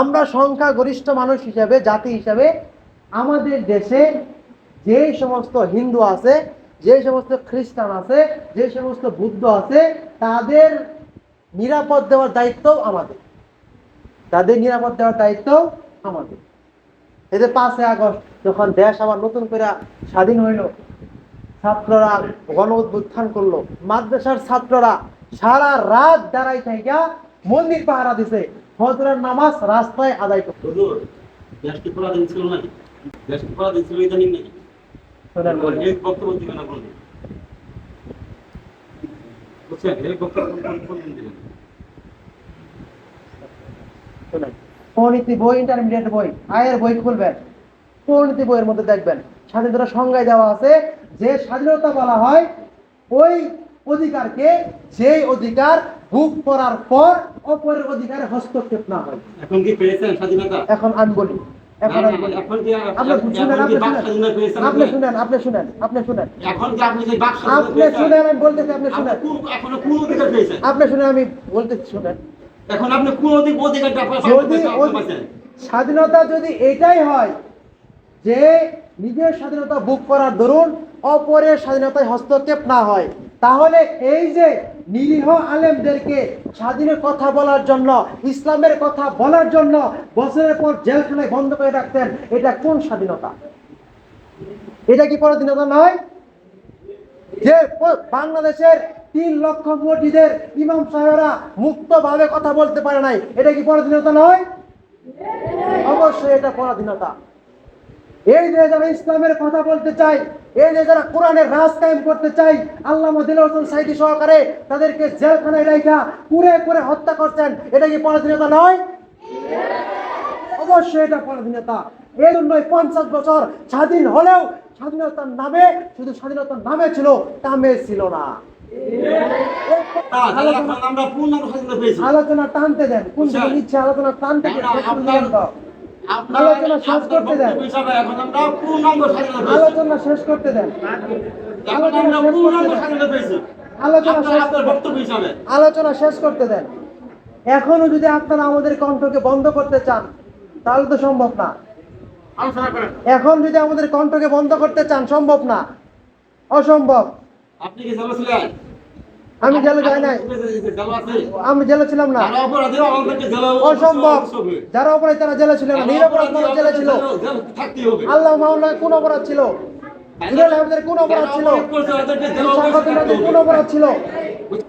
আমরা সংখ্যাগরিষ্ঠ মানুষ হিসাবে, জাতি হিসাবে, আমাদের দেশে যে সমস্ত হিন্দু আছে, যে সমস্ত খ্রিস্টান আছে, যে সমস্ত বুদ্ধ আছে, তাদের নিরাপদ দেওয়ার দায়িত্ব আমাদের। তাদের নিরাপদ দেওয়ার দায়িত্ব আমাদের। এই যে পাঁচই আগস্ট, যখন দেশ আবার নতুন করে স্বাধীন হইল, ছাত্ররা গণ উত্থান করল, মাদ্রাসার ছাত্ররা সারা রাত দাঁড়াই থাইকা মন্দির পাহারা দিছে। ফজরের নামাজ রাস্তায় আদায় করতো হুজুর পরাধীন ছিল নাকি? পরাধীন ছিল ইদানিং নাকি। এই বক্তব্য দিবেন না বলুন। বুঝছেন? এই বক্তব্য কোন- কোন দিন দিবেন শোনেন পরিণতি বই ইন্টারমিডিয়েট বই আয়ের বই খুলবেন পরিণতি বইয়ের মধ্যে দেখবেন স্বাধীনতা সংজ্ঞায় দেওয়া আছে যে স্বাধীনতা বলা হয় ওই অধিকারকে যেই অধিকার ভোগ করার পর অপরের অধিকারে হস্তক্ষেপ না হয়। এখন কি পেয়েছেন স্বাধীনতা? এখন আমি বলি এখন আপনি শুনেন আপনি শুনেন। আপনি? শুনেন আপনি শুনেন শুনেন। আমি বলতেছি আপনি আপনি শুনেন। এখনও আপনি শুনেন আমি বলতেছি শুনেন। এখন আপনি কোন অধিকারটা আপনার যদি সামনে ওই- পাচ্ছেন স্বাধীনতা যদি এটাই হয় যে নিজের স্বাধীনতা বুক করার দরুন অপরের স্বাধীনতায় হস্তক্ষেপ না হয় তাহলে এই যে নিরীহ আলেমদেরকে স্বাধীনের কথা বলার জন্য, ইসলামের কথা বলার জন্য বছরের পর জেলখানায় বন্ধ করে রাখতেন, এটা কোন স্বাধীনতা? এটা কি পরাধীনতা নয়? যে বাংলাদেশের তিন লক্ষ মসজিদের ইমাম সাহেবরা মুক্তভাবে কথা বলতে পারে নাই, এটা কি পরাধীনতা নয়? অবশ্যই এটা পরাধীনতা। এই যে যারা ইসলামের কথা বলতে চাই এই যে যারা কোরআনের রাজ কায়েম করতে চাই আল্লাহ দিল হোসেন সাইদি সহকারে তাদেরকে জেলখানায় রাখা কুড়ে করে হত্যা করছেন এটা কি পরাধীনতা নয়? অবশ্যই এটা পরাধীনতা। এই জন্যই পঞ্চাশ বছর স্বাধীন হলেও স্বাধীনতার নামে শুধু স্বাধীনতার নামে ছিল কামে ছিল না। পেয়েছি। আলোচনা টানতে দেন কোন আচ্ছা। আলোচনা টানতে দেন আলোচনা শেষ করতে দেন। আলোচনা শেষ করতে দেন। আলোচনা শেষ করতে দেন। এখনও যদি আপনারা আমাদের কণ্ঠকে বন্ধ করতে চান তাহলে তো সম্ভব না। এখন যদি আমাদের কণ্ঠকে বন্ধ করতে চান সম্ভব না। অসম্ভব। আপনি কি আমি জেলে যাই নাই। আমি জেলে ছিলাম না। অসম্ভব। যারা অপরাধ তারা জেলে ছিল না। নিরপরাধ মানুষ জেলে ছিল। আল্লাহ মাওলার কোন অপরাধ ছিল? কোন অপরাধ ছিল? কোন। অপরাধ ছিল?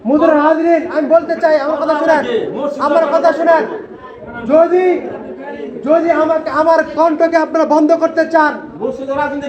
মুদুর হাজরিন আমি বলতে চাই আমার কথা শুনেন। আমার কথা শুনেন। যদি যদি আমাকে আমার কণ্ঠকে আপনারা বন্ধ করতে চান রাজনীতি